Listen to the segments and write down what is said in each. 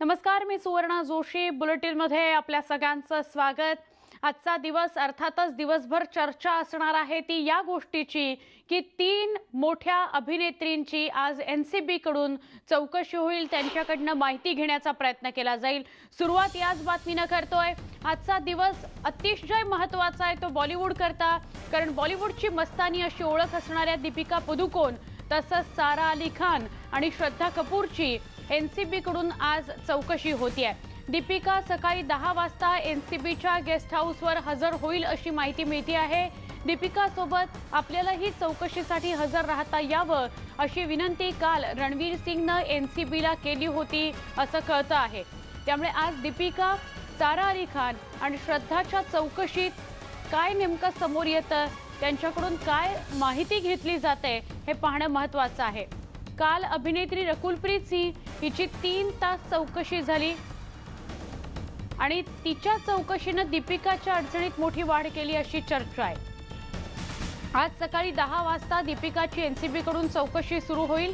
नमस्कार मी सुवर्णा जोशी. बुलेटिनमध्ये आपल्या सगळ्यांचं स्वागत. आजचा दिवस अर्थातच दिवसभर चर्चा असणार आहे ती या गोष्टीची की तीन मोठ्या अभिनेत्रींची आज एन सी बीकडून चौकशी होईल त्यांच्याकडनं माहिती घेण्याचा प्रयत्न केला जाईल. सुरुवात याच बातमीनं करतोय. आजचा दिवस अतिशय महत्त्वाचा आहे तो बॉलिवूड करता कारण बॉलिवूडची मस्तानी अशी ओळख असणाऱ्या दीपिका पदुकोण तसंच सारा अली खान आणि श्रद्धा कपूरची एन सी बीकडून आज चौकशी होतीये. दीपिका सकाळी दहा वाजता एन सी बीच्या गेस्ट हाऊसवर हजर होईल अशी माहिती मिळते आहे. दीपिकासोबत आपल्यालाही चौकशीसाठी हजर राहता यावं अशी विनंती काल रणवीर सिंगनं एन सी बीला केली होती असं कळतं आहे. त्यामुळे आज दीपिका सारा अली खान आणि श्रद्धाच्या चौकशीत काय नेमकं समोर येतं त्यांच्याकडून काय माहिती घेतली जाते हे पाहणं महत्त्वाचं आहे. काल अभिनेत्री रकुलप्रीत सिंह हिची तीन तास चौकशी झाली. आणि तिच्या चौकशीनं दीपिकाच्या अडचणीत मोठी वाढ केली अशी चर्चा आहे. आज सकाळी दहा वाजता दीपिकाची एनसीबी कडून चौकशी सुरू होईल.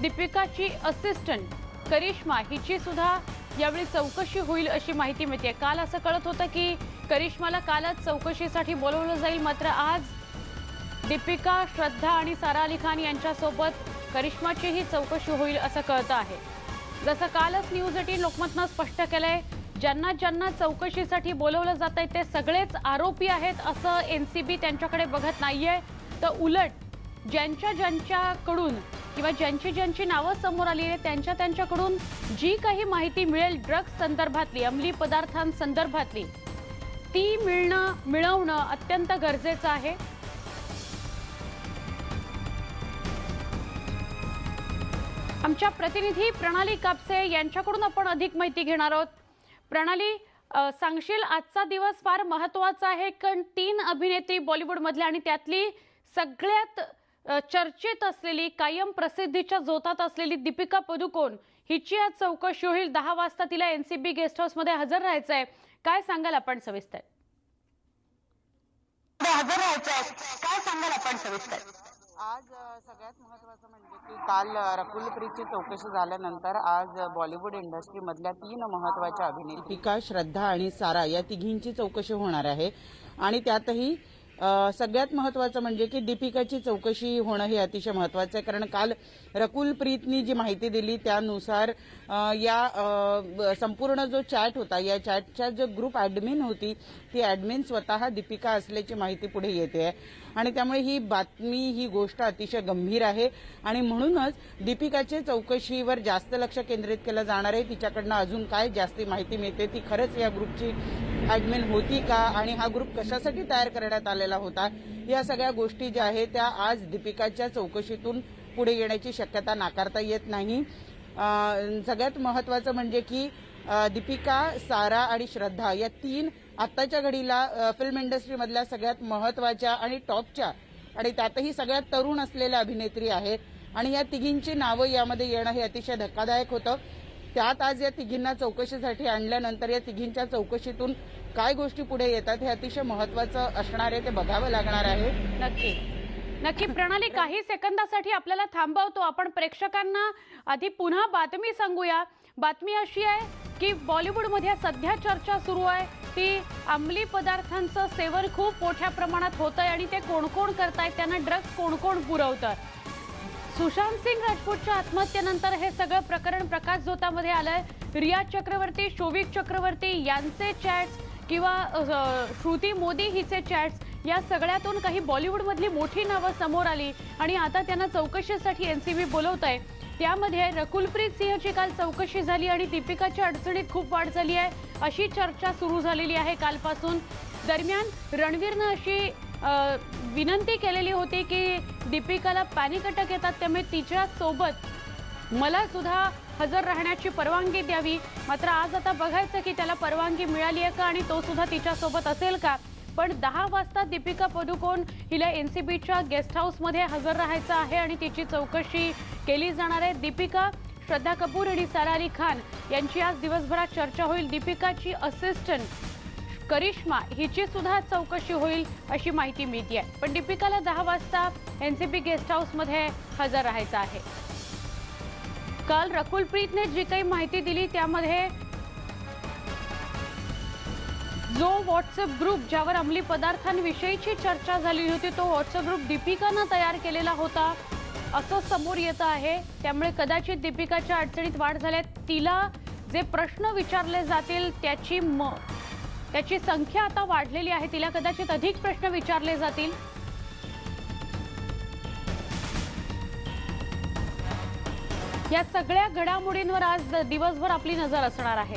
दीपिकाची असिस्टंट करिश्मा हिची सुद्धा यावेळी चौकशी होईल अशी माहिती मिळते काल असं कळत होतं की करिश्माला कालच चौकशीसाठी बोलवलं जाईल. मात्र आज दीपिका श्रद्धा आणि सारा अली खान यांच्यासोबत करिश्माचीही चौकशी होईल असं कळतं आहे. जसं कालच न्यूज एटीन लोकमतनं स्पष्ट केलंय ज्यांना ज्यांना चौकशीसाठी बोलवलं जात आहे ते सगळेच आरोपी आहेत असं एन सी बी त्यांच्याकडे बघत नाहीये. तर उलट ज्यांच्या ज्यांच्याकडून किंवा ज्यांची ज्यांची नावं समोर आली आहे त्यांच्या त्यांच्याकडून जी काही माहिती मिळेल ड्रग्ज संदर्भातली अंमली पदार्थांसंदर्भातली ती मिळणं मिळवणं अत्यंत गरजेचं आहे. आमच्या प्रतिनिधी प्रणाली कापसे यांच्याकडून आपण अधिक माहिती घेणार आहोत. प्रणाली सांगशील आजचा दिवस फार महत्त्वाचा आहे कारण तीन अभिनेत्री बॉलिवूडमधल्या आणि त्यातली सगळ्यात चर्चेत असलेली कायम प्रसिद्धीच्या जोतात असलेली दीपिका पदुकोण हिची आज चौकशी होईल. दहा वाजता तिला एन सी बी गेस्ट हाऊसमध्ये हजर राहायचं आहे. काय सांगाल आपण सविस्तर? हजर राहायचं आहे. काय सांगाल आपण सविस्तर? आज सगळ्यात महत्त्वाचं म्हणजे की काल रकुल प्रीतची चौकशी झाल्यानंतर आज बॉलिवूड इंडस्ट्रीमधल्या तीन महत्त्वाच्या अभिनेत्री श्रद्धा आणि सारा या तिघींची चौकशी होणार आहे. आणि त्यातही सगळ्यात महत्त्वाचं म्हणजे की दीपिकाची चौकशी होणं हे अतिशय महत्त्वाचं आहे. कारण काल रकुल प्रीतनी जी माहिती दिली त्यानुसार या संपूर्ण जो चॅट होता या चॅटच्या जो ग्रुप ॲडमिन होती ती ॲडमिन स्वतः दीपिका असल्याची माहिती पुढे येते. आहे आणि त्यामुळे ही बातमी ही गोष्ट अतिशय गंभीर आहे. आणि म्हणूनच दीपिकाचे चौकशीवर जास्त लक्ष केंद्रित केलं जाणार आहे. तिच्याकडनं अजून काय जास्ती माहिती मिळते ती खरंच या ग्रुपची ॲडमिन होती का आणि हा ग्रुप कशासाठी तयार करण्यात आलेला होता या सगळ्या गोष्टी ज्या आहेत त्या आज दीपिकाच्या चौकशीतून पुढे येण्याची शक्यता नाकारता येत नाही. सगळ्यात महत्वाचं म्हणजे की दीपिका सारा आणि श्रद्धा या तीन आत्ताच्या घडीला फिल्म इंडस्ट्रीमधल्या सगळ्यात महत्त्वाच्या आणि टॉपच्या आणि त्यातही सगळ्यात तरुण असलेल्या अभिनेत्री आहेत. आणि या तिघींची नावं यामध्ये येणं हे अतिशय धक्कादायक होतं. त्यात आज या तिघींना चौकशीसाठी आणल्यानंतर या तिघींच्या चौकशीतून काय गोष्टी पुढे येतात हे अतिशय महत्वाचं असणार आहे ते बघावं लागणार आहे. नक्की. नक्की प्रणाली काही सेकंदासाठी आपल्याला थांबवतो. आपण प्रेक्षकांना आधी पुन्हा बातमी सांगूया. बातमी अशी आहे की बॉलिवूडमध्ये सध्या चर्चा सुरू आहे. ती अंमली पदार्थांचं सेवन खूप मोठ्या प्रमाणात होत आहे आणि ते कोण कोण करतायत त्यांना ड्रग्ज कोण कोण पुरवतं सुशांत सिंग राजपूतच्या आत्महत्येनंतर हे सगळं प्रकरण प्रकाश झोतामध्ये आलंय. रिया चक्रवर्ती शोविक चक्रवर्ती यांचे चॅट्स किंवा श्रुती मोदी हिचे चॅट्स या सगळ्यातून काही बॉलिवूडमधली मोठी नावं समोर आली आणि आता त्यांना चौकशीसाठी एन सी बी बोलवत आहे त्यामध्ये रकुलप्रीत सिंहची काल चौकशी झाली आणि दीपिकाच्या अडचणीत खूप वाढ झाली आहे अशी चर्चा सुरू झालेली आहे कालपासून. दरम्यान रणवीरनं अशी विनंती केलेली होती की दीपिकाला पॅनिक अटॅक येतात त्यामुळे तिच्यासोबत मला सुद्धा हजर राहण्याची परवानगी द्यावी. मात्र आज आता बघायचं की त्याला परवानगी मिळाली आहे का आणि तो सुद्धा तिच्यासोबत असेल का? पण दहा वाजता दीपिका पदुकोण हिला एन सी बीच्या गेस्ट हाऊसमध्ये हजर राहायचं आहे आणि तिची चौकशी केली जाणार आहे. दीपिका श्रद्धा कपूर आणि सारा अली खान यांची आज दिवसभरात चर्चा होईल. दीपिकाची असिस्टंट करिश्मा हिची सुद्धा चौकशी होईल अशी माहिती मिळते आहे पण दीपिकाला दहा वाजता एन सी बी गेस्ट हाऊसमध्ये हजर राहायचं आहे. काल रकुलप्रीतने जी काही माहिती दिली त्यामध्ये जो व्हॉट्सअप ग्रुप ज्यावर अंमली पदार्थांविषयीची चर्चा झाली होती तो व्हॉट्सअप ग्रुप दीपिकानं तयार केलेला होता असं समोर येतं आहे. त्यामुळे कदाचित दीपिकाच्या अडचणीत वाढ झाल्या तिला जे प्रश्न विचारले जातील त्याची म त्याची संख्या आता वाढलेली आहे. तिला कदाचित अधिक प्रश्न विचारले जातील. या सगळ्या घडामोडींवर आज दिवसभर आपली नजर असणार आहे.